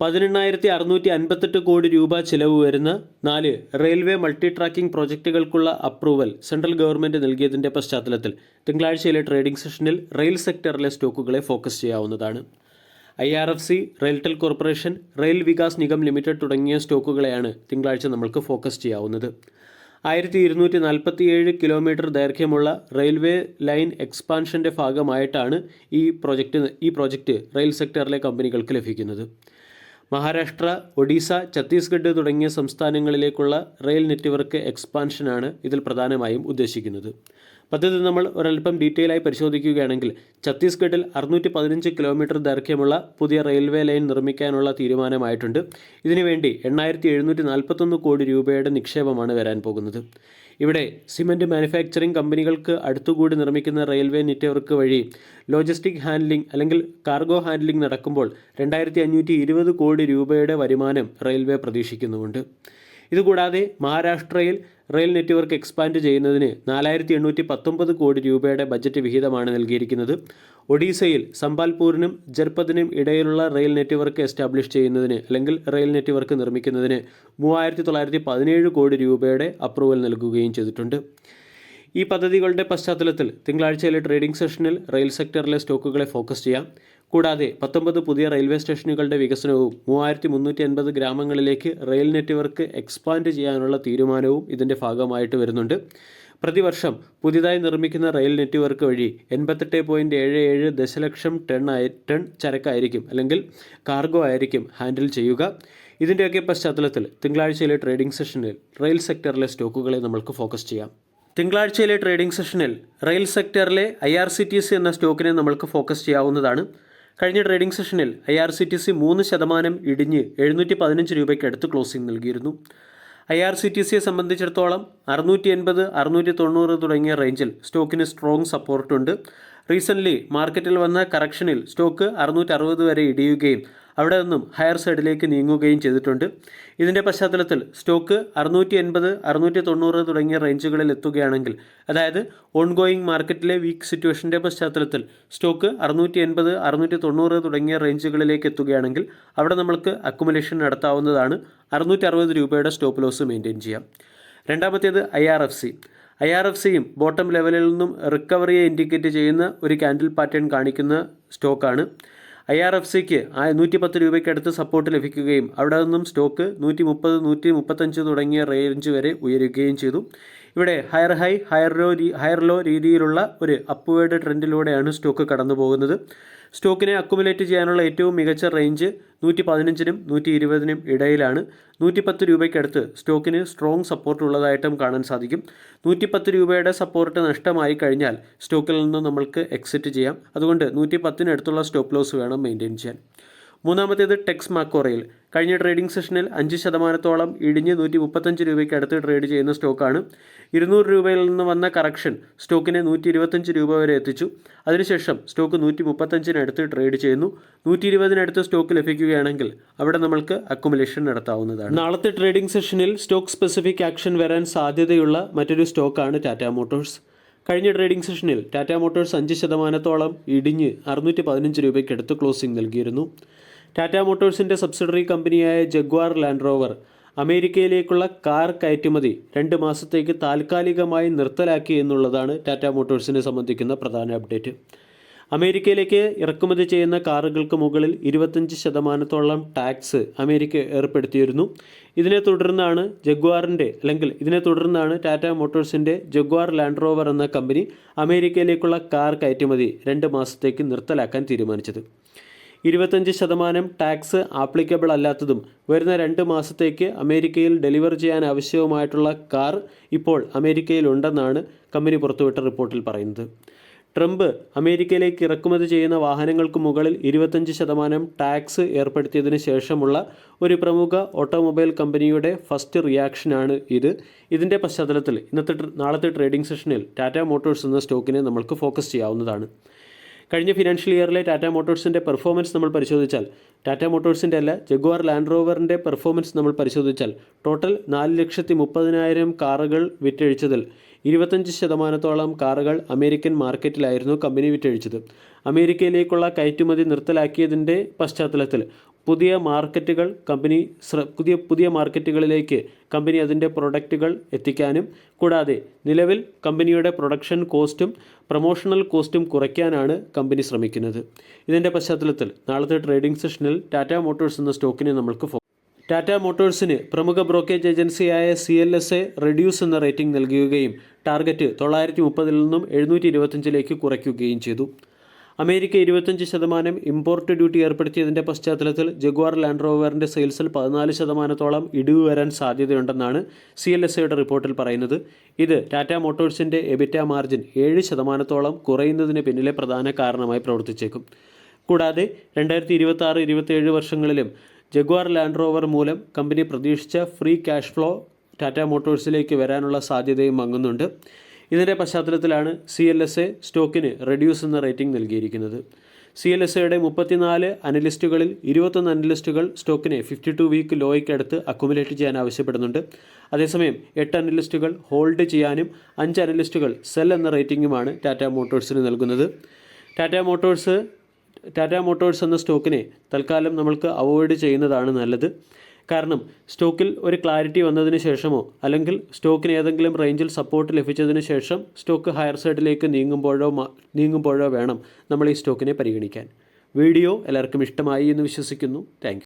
പതിനെണ്ണായിരത്തി അറുന്നൂറ്റി അൻപത്തെട്ട് കോടി രൂപ ചിലവ് വരുന്ന നാല് റെയിൽവേ മൾട്ടി ട്രാക്കിംഗ് പ്രോജക്റ്റുകൾക്കുള്ള അപ്രൂവൽ സെൻട്രൽ ഗവൺമെന്റ് നൽകിയതിന്റെ പശ്ചാത്തലത്തിൽ തിങ്കളാഴ്ചയിലെ ട്രേഡിംഗ് സെഷനിൽ റെയിൽ സെക്ടറിലെ സ്റ്റോക്കുകളെ ഫോക്കസ് ചെയ്യാവുന്നതാണ്. I R F C RailTel corporation Rail Vikas Nigam limited തുടങ്ങിയ സ്റ്റോക്കുകളെയാണ് തിങ്കളാഴ്ച നമ്മൾക്ക് ഫോക്കസ് ചെയ്യാവുന്നത്. ആയിരത്തി ഇരുന്നൂറ്റി നാൽപ്പത്തിയേഴ് കിലോമീറ്റർ ദൈർഘ്യമുള്ള റെയിൽവേ ലൈൻ എക്സ്പാൻഷന്റെ ഭാഗമായിട്ടാണ് ഈ പ്രോജക്റ്റ് ഈ പ്രോജക്റ്റ് റെയിൽ സെക്ടറിലെ കമ്പനികൾക്ക് ലഭിക്കുന്നത്. മഹാരാഷ്ട്ര ഒഡീസ ഛത്തീസ്ഗഡ് തുടങ്ങിയ സംസ്ഥാനങ്ങളിലേക്കുള്ള റെയിൽ നെറ്റ്വർക്ക് എക്സ്പാൻഷനാണ് ഇതിൽ പ്രധാനമായും ഉദ്ദേശിക്കുന്നത്. പദ്ധതി നമ്മൾ ഒരല്പം ഡീറ്റെയിൽ ആയി പരിശോധിക്കുകയാണെങ്കിൽ ഛത്തീസ്ഗഡിൽ അറുന്നൂറ്റി പതിനഞ്ച് കിലോമീറ്റർ ദൈർഘ്യമുള്ള പുതിയ റെയിൽവേ ലൈൻ നിർമ്മിക്കാനുള്ള തീരുമാനമായിട്ടുണ്ട്. ഇതിനുവേണ്ടി എണ്ണായിരത്തി എഴുന്നൂറ്റി നാൽപ്പത്തൊന്ന് കോടി രൂപയുടെ നിക്ഷേപമാണ് വരാൻ പോകുന്നത്. ഇവിടെ സിമന്റ് മാനുഫാക്ചറിംഗ് കമ്പനികൾക്ക് അടുത്തുകൂടി നിർമ്മിക്കുന്ന റെയിൽവേ നെറ്റ്വർക്ക് വഴി ലോജിസ്റ്റിക് ഹാൻഡ്ലിംഗ് അല്ലെങ്കിൽ കാർഗോ ഹാൻഡ്ലിംഗ് നടക്കുമ്പോൾ രണ്ടായിരത്തി കോടി രൂപയുടെ വരുമാനം റെയിൽവേ പ്രതീക്ഷിക്കുന്നുമുണ്ട്. ഇതുകൂടാതെ മഹാരാഷ്ട്രയിൽ റെയിൽ നെറ്റ്വർക്ക് എക്സ്പാൻഡ് ചെയ്യുന്നതിന് നാലായിരത്തി എണ്ണൂറ്റി പത്തൊമ്പത് കോടി രൂപയുടെ ബജറ്റ് വിഹിതമാണ് നൽകിയിരിക്കുന്നത്. ഒഡീസയിൽ സംബാൽപൂരിനും ജർപ്പതിനും ഇടയിലുള്ള റെയിൽ നെറ്റ്വർക്ക് എസ്റ്റാബ്ലിഷ് ചെയ്യുന്നതിന് അല്ലെങ്കിൽ റെയിൽ നെറ്റ്വർക്ക് നിർമ്മിക്കുന്നതിന് മൂവായിരത്തി തൊള്ളായിരത്തി പതിനേഴ് കോടി രൂപയുടെ അപ്രൂവൽ നൽകുകയും ചെയ്തിട്ടുണ്ട്. ഈ പദ്ധതികളുടെ പശ്ചാത്തലത്തിൽ തിങ്കളാഴ്ചയിലെ ട്രേഡിംഗ് സെഷനിൽ റെയിൽ സെക്ടറിലെ സ്റ്റോക്കുകളെ ഫോക്കസ് ചെയ്യാം. കൂടാതെ പത്തൊമ്പത് പുതിയ റെയിൽവേ സ്റ്റേഷനുകളുടെ വികസനവും മൂവായിരത്തി മുന്നൂറ്റി അൻപത് ഗ്രാമങ്ങളിലേക്ക് റെയിൽ നെറ്റ്വർക്ക് എക്സ്പാൻഡ് ചെയ്യാനുള്ള തീരുമാനവും ഇതിന്റെ ഭാഗമായിട്ട് വരുന്നുണ്ട്. പ്രതിവർഷം പുതിയതായി നിർമ്മിക്കുന്ന റെയിൽ നെറ്റ്വർക്ക് വഴി എൺപത്തെട്ട് പോയിന്റ് ഏഴ് ഏഴ് ദശലക്ഷം ടൺ ആയി ടൺ ചരക്കായിരിക്കും അല്ലെങ്കിൽ കാർഗോ ആയിരിക്കും ഹാൻഡിൽ ചെയ്യുക. ഇതിന്റെയൊക്കെ പശ്ചാത്തലത്തിൽ തിങ്കളാഴ്ചയിലെ ട്രേഡിംഗ് സെഷനിൽ റെയിൽ സെക്ടറിലെ സ്റ്റോക്കുകളെ നമ്മൾക്ക് ഫോക്കസ് ചെയ്യാം. തിങ്കളാഴ്ചയിലെ ട്രേഡിംഗ് സെഷനിൽ rail സെക്ടറിലെ I R C T C എന്ന സ്റ്റോക്കിനെ നമ്മൾക്ക് ഫോക്കസ് ചെയ്യാവുന്നതാണ്. കഴിഞ്ഞ ട്രേഡിംഗ് സെഷനിൽ I R C T C മൂന്ന് ശതമാനം ഇടിഞ്ഞ് എഴുന്നൂറ്റി പതിനഞ്ച് രൂപയ്ക്ക് അടുത്ത് ക്ലോസിംഗ് നൽകിയിരുന്നു. ഐ ആർ സി ടി സിയെ സംബന്ധിച്ചിടത്തോളം അറുന്നൂറ്റി എൺപത് അറുന്നൂറ്റി തൊണ്ണൂറ് തുടങ്ങിയ റേഞ്ചിൽ സ്റ്റോക്കിന് സ്ട്രോങ് സപ്പോർട്ടുണ്ട് റീസെന്റ്ലി മാർക്കറ്റിൽ വന്ന കറക്ഷനിൽ സ്റ്റോക്ക് അറുന്നൂറ്റി അറുപത് വരെ ഇടിയുകയും അവിടെ നിന്നും ഹയർ സൈഡിലേക്ക് നീങ്ങുകയും ചെയ്തിട്ടുണ്ട്. ഇതിന്റെ പശ്ചാത്തലത്തിൽ സ്റ്റോക്ക് അറുന്നൂറ്റി എൺപത് അറുന്നൂറ്റി തൊണ്ണൂറ് തുടങ്ങിയ റേഞ്ചുകളിൽ എത്തുകയാണെങ്കിൽ അതായത് ഓൺഗോയിങ് മാർക്കറ്റിലെ വീക്ക് സിറ്റുവേഷന്റെ പശ്ചാത്തലത്തിൽ സ്റ്റോക്ക് അറുന്നൂറ്റി എൺപത് അറുന്നൂറ്റി തൊണ്ണൂറ് തുടങ്ങിയ റേഞ്ചുകളിലേക്ക് എത്തുകയാണെങ്കിൽ അവിടെ നമ്മൾക്ക് അക്കുമുലേഷൻ നടത്താവുന്നതാണ്. അറുന്നൂറ്റി അറുപത് രൂപയുടെ സ്റ്റോപ്പ് ലോസ് മെയിന്റെയിൻ ചെയ്യാം. രണ്ടാമത്തേത് I R F C I R F സിയും ബോട്ടം ലെവലിൽ നിന്നും റിക്കവറിയെ ഇൻഡിക്കേറ്റ് ചെയ്യുന്ന ഒരു കാൻഡിൽ പാറ്റേൺ കാണിക്കുന്ന സ്റ്റോക്കാണ് ഐ ആർ എഫ് സിക്ക് നൂറ്റി പത്ത് രൂപയ്ക്ക് അടുത്ത് സപ്പോർട്ട് ലഭിക്കുകയും അവിടെ നിന്നും സ്റ്റോക്ക് നൂറ്റി മുപ്പത് നൂറ്റി മുപ്പത്തഞ്ച് തുടങ്ങിയ റേഞ്ച് വരെ ഉയരുകയും ചെയ്തു. ഇവിടെ higher high higher low higher low രീതിയിലുള്ള ഒരു അപ്വേഡ് ട്രെൻഡിലൂടെയാണ് സ്റ്റോക്ക് കടന്നു പോകുന്നത് സ്റ്റോക്കിനെ അക്കുമുലേറ്റ് ചെയ്യാനുള്ള ഏറ്റവും മികച്ച റേഞ്ച് നൂറ്റി പതിനഞ്ചിനും നൂറ്റി ഇരുപതിനും ഇടയിലാണ്. നൂറ്റി പത്ത് രൂപയ്ക്കടുത്ത് സ്റ്റോക്കിന് സ്ട്രോങ് സപ്പോർട്ട് ഉള്ളതായിട്ടും കാണാൻ സാധിക്കും. നൂറ്റി പത്ത് രൂപയുടെ സപ്പോർട്ട് നഷ്ടമായി കഴിഞ്ഞാൽ സ്റ്റോക്കിൽ നിന്ന് നമ്മൾക്ക് എക്സിറ്റ് ചെയ്യാം. അതുകൊണ്ട് നൂറ്റി പത്തിനടുത്തുള്ള സ്റ്റോപ്പ് ലോസ് വേണം മെയിന്റെയിൻ ചെയ്യാൻ. മൂന്നാമത്തേത് ടെക്സ് മാക്കോറയിൽ. കഴിഞ്ഞ ട്രേഡിംഗ് സെഷനിൽ അഞ്ച് ശതമാനത്തോളം ഇടിഞ്ഞ് നൂറ്റി മുപ്പത്തഞ്ച് രൂപയ്ക്ക് അടുത്ത് ട്രേഡ് ചെയ്യുന്ന സ്റ്റോക്കാണ്. ഇരുന്നൂറ് രൂപയിൽ നിന്ന് വന്ന കറക്ഷൻ സ്റ്റോക്കിനെ നൂറ്റി ഇരുപത്തഞ്ച് രൂപ വരെ എത്തിച്ചു. അതിനുശേഷം സ്റ്റോക്ക് നൂറ്റി മുപ്പത്തഞ്ചിനടുത്ത് ട്രേഡ് ചെയ്യുന്നു. നൂറ്റി ഇരുപതിനടുത്ത് സ്റ്റോക്ക് ലഭിക്കുകയാണെങ്കിൽ അവിടെ നമ്മൾക്ക് അക്കുമുലേഷൻ നടത്താവുന്നതാണ്. നാളത്തെ ട്രേഡിംഗ് സെഷനിൽ സ്റ്റോക്ക് സ്പെസിഫിക് ആക്ഷൻ വരാൻ സാധ്യതയുള്ള മറ്റൊരു സ്റ്റോക്കാണ് ടാറ്റ മോട്ടോഴ്സ്. കഴിഞ്ഞ ട്രേഡിംഗ് സെഷനിൽ ടാറ്റ മോട്ടോഴ്സ് അഞ്ച് ശതമാനത്തോളം ഇടിഞ്ഞ് അറുന്നൂറ്റി പതിനഞ്ച് രൂപയ്ക്ക് അടുത്ത് ക്ലോസിംഗ് നൽകിയിരുന്നു. ടാറ്റ മോട്ടോഴ്സിന്റെ സബ്സിഡറി കമ്പനിയായ ജഗ്വാർ ലാൻഡ് റോവർ അമേരിക്കയിലേക്കുള്ള കാർ കയറ്റുമതി രണ്ട് മാസത്തേക്ക് താൽക്കാലികമായി നിർത്തലാക്കി എന്നുള്ളതാണ് ടാറ്റ മോട്ടോഴ്സിനെ സംബന്ധിക്കുന്ന പ്രധാന അപ്ഡേറ്റ്. അമേരിക്കയിലേക്ക് ഇറക്കുമതി ചെയ്യുന്ന കാറുകൾക്ക് മുകളിൽ ഇരുപത്തഞ്ച് ശതമാനത്തോളം ടാക്സ് അമേരിക്ക ഏർപ്പെടുത്തിയിരുന്നു. ഇതിനെ തുടർന്നാണ് ജഗ്വാറിന്റെ അല്ലെങ്കിൽ ഇതിനെ തുടർന്നാണ് ടാറ്റ മോട്ടോഴ്സിന്റെ ജഗ്വാർ ലാൻഡ് റോവർ എന്ന കമ്പനി അമേരിക്കയിലേക്കുള്ള കാർ കയറ്റുമതി രണ്ട് മാസത്തേക്ക് നിർത്തലാക്കാൻ തീരുമാനിച്ചത്. ഇരുപത്തഞ്ച് ശതമാനം ടാക്സ് ആപ്ലിക്കബിൾ അല്ലാത്തതും വരുന്ന രണ്ട് മാസത്തേക്ക് അമേരിക്കയിൽ ഡെലിവർ ചെയ്യാൻ ആവശ്യവുമായിട്ടുള്ള കാർ ഇപ്പോൾ അമേരിക്കയിലുണ്ടെന്നാണ് കമ്പനി പുറത്തുവിട്ട റിപ്പോർട്ടിൽ പറയുന്നത്. ട്രംപ് അമേരിക്കയിലേക്ക് ഇറക്കുമതി ചെയ്യുന്ന വാഹനങ്ങൾക്ക് മുകളിൽ ഇരുപത്തഞ്ച് ശതമാനം ടാക്സ് ഏർപ്പെടുത്തിയതിന് ശേഷമുള്ള ഒരു പ്രമുഖ ഓട്ടോമൊബൈൽ കമ്പനിയുടെ ഫസ്റ്റ് റിയാക്ഷനാണ് ഇത്. ഇതിന്റെ പശ്ചാത്തലത്തിൽ ഇന്നത്തെ നാളത്തെ ട്രേഡിംഗ് സെഷനിൽ ടാറ്റ മോട്ടോഴ്സ് എന്ന സ്റ്റോക്കിനെ നമ്മൾക്ക് ഫോക്കസ് ചെയ്യാവുന്നതാണ്. കഴിഞ്ഞ ഫിനാൻഷ്യൽ ഇയറിലെ ടാറ്റ മോട്ടോഴ്സിന്റെ പെർഫോമൻസ് നമ്മൾ പരിശോധിച്ചാൽ ടാറ്റ മോട്ടോഴ്സിന്റെ അല്ല ജഗ്വാർ ലാൻഡ് റോവറിന്റെ പെർഫോമൻസ് നമ്മൾ പരിശോധിച്ചാൽ ടോട്ടൽ നാല് ലക്ഷത്തി മുപ്പതിനായിരം കാറുകൾ വിറ്റഴിച്ചതിൽ ഇരുപത്തഞ്ച് ശതമാനത്തോളം കാറുകൾ അമേരിക്കൻ മാർക്കറ്റിലായിരുന്നു കമ്പനി വിറ്റഴിച്ചത്. അമേരിക്കയിലേക്കുള്ള കയറ്റുമതി നിർത്തലാക്കിയതിന്റെ പശ്ചാത്തലത്തിൽ പുതിയ മാർക്കറ്റുകൾ കമ്പനി പുതിയ പുതിയ മാർക്കറ്റുകളിലേക്ക് കമ്പനി അതിന്റെ പ്രൊഡക്റ്റുകൾ എത്തിക്കാനും കൂടാതെ നിലവിൽ കമ്പനിയുടെ പ്രൊഡക്ഷൻ കോസ്റ്റും പ്രൊമോഷണൽ കോസ്റ്റും കുറയ്ക്കാനാണ് കമ്പനി ശ്രമിക്കുന്നത്. ഇതിന്റെ പശ്ചാത്തലത്തിൽ നാളത്തെ ട്രേഡിംഗ് സെഷനിൽ ടാറ്റ മോട്ടോഴ്സ് എന്ന സ്റ്റോക്കിനെ നമ്മൾക്ക് ടാറ്റ മോട്ടോഴ്സിന് പ്രമുഖ ബ്രോക്കേജ് ഏജൻസിയായ C L S A reduce എന്ന റേറ്റിംഗ് നൽകുകയും ടാർഗറ്റ് തൊള്ളായിരത്തി മുപ്പതിൽ നിന്നും എഴുന്നൂറ്റി ഇരുപത്തഞ്ചിലേക്ക് കുറയ്ക്കുകയും ചെയ്തു. അമേരിക്ക ഇരുപത്തഞ്ച് ശതമാനം ഇമ്പോർട്ട് ഡ്യൂട്ടി ഏർപ്പെടുത്തിയതിന്റെ പശ്ചാത്തലത്തിൽ ജഗ്വാർ ലാൻഡ് റോവറിന്റെ സെയിൽസിൽ പതിനാല് ശതമാനത്തോളം ഇടിവ് വരാൻ സാധ്യതയുണ്ടെന്നാണ് സി എൽ എസ് ഐയുടെ റിപ്പോർട്ടിൽ പറയുന്നത്. ഇത് ടാറ്റ മോട്ടോഴ്സിന്റെ എബിറ്റ മാർജിൻ ഏഴ് ശതമാനത്തോളം കുറയുന്നതിന് പിന്നിലെ പ്രധാന കാരണമായി പ്രവർത്തിച്ചേക്കും. കൂടാതെ രണ്ടായിരത്തി ഇരുപത്തി ആറ് ഇരുപത്തിയേഴ് വർഷങ്ങളിലും ജഗ്വാർ ലാൻഡ് റോവർ മൂലം കമ്പനി പ്രതീക്ഷിച്ച ഫ്രീ ക്യാഷ് ഫ്ലോ ടാറ്റ മോട്ടോഴ്സിലേക്ക് വരാനുള്ള സാധ്യതയും മങ്ങുന്നുണ്ട്. ഇതിന്റെ പശ്ചാത്തലത്തിലാണ് സി എൽ എസ് എ സ്റ്റോക്കിന് റെഡ്യൂസ് എന്ന റേറ്റിംഗ് നൽകിയിരിക്കുന്നത്. സി എൽ എസ് എയുടെ മുപ്പത്തിനാല് അനലിസ്റ്റുകളിൽ ഇരുപത്തൊന്ന് അനലിസ്റ്റുകൾ സ്റ്റോക്കിനെ ഫിഫ്റ്റി ടു വീക്ക് ലോയ്ക്കടുത്ത് അക്കുമുലേറ്റ് ചെയ്യാൻ ആവശ്യപ്പെടുന്നുണ്ട്. അതേസമയം എട്ട് അനലിസ്റ്റുകൾ ഹോൾഡ് ചെയ്യാനും അഞ്ച് അനലിസ്റ്റുകൾ സെൽ എന്ന റേറ്റിംഗുമാണ് ടാറ്റ മോട്ടോഴ്സിന് നൽകുന്നത്. ടാറ്റ മോട്ടോഴ്സ് ടാറ്റ മോട്ടോഴ്സ് എന്ന സ്റ്റോക്കിനെ തൽക്കാലം നമ്മൾക്ക് അവോയ്ഡ് ചെയ്യുന്നതാണ് നല്ലത്. കാരണം സ്റ്റോക്കിൽ ഒരു ക്ലാരിറ്റി വന്നതിന് ശേഷമോ അല്ലെങ്കിൽ സ്റ്റോക്കിന് ഏതെങ്കിലും റേഞ്ചിൽ സപ്പോർട്ട് ലഭിച്ചതിന് ശേഷം സ്റ്റോക്ക് ഹയർ സൈഡിലേക്ക് നീങ്ങുമ്പോഴോ നീങ്ങുമ്പോഴോ വേണം നമ്മൾ ഈ സ്റ്റോക്കിനെ പരിഗണിക്കാൻ. വീഡിയോ എല്ലാവർക്കും ഇഷ്ടമായി എന്ന് വിശ്വസിക്കുന്നു. താങ്ക്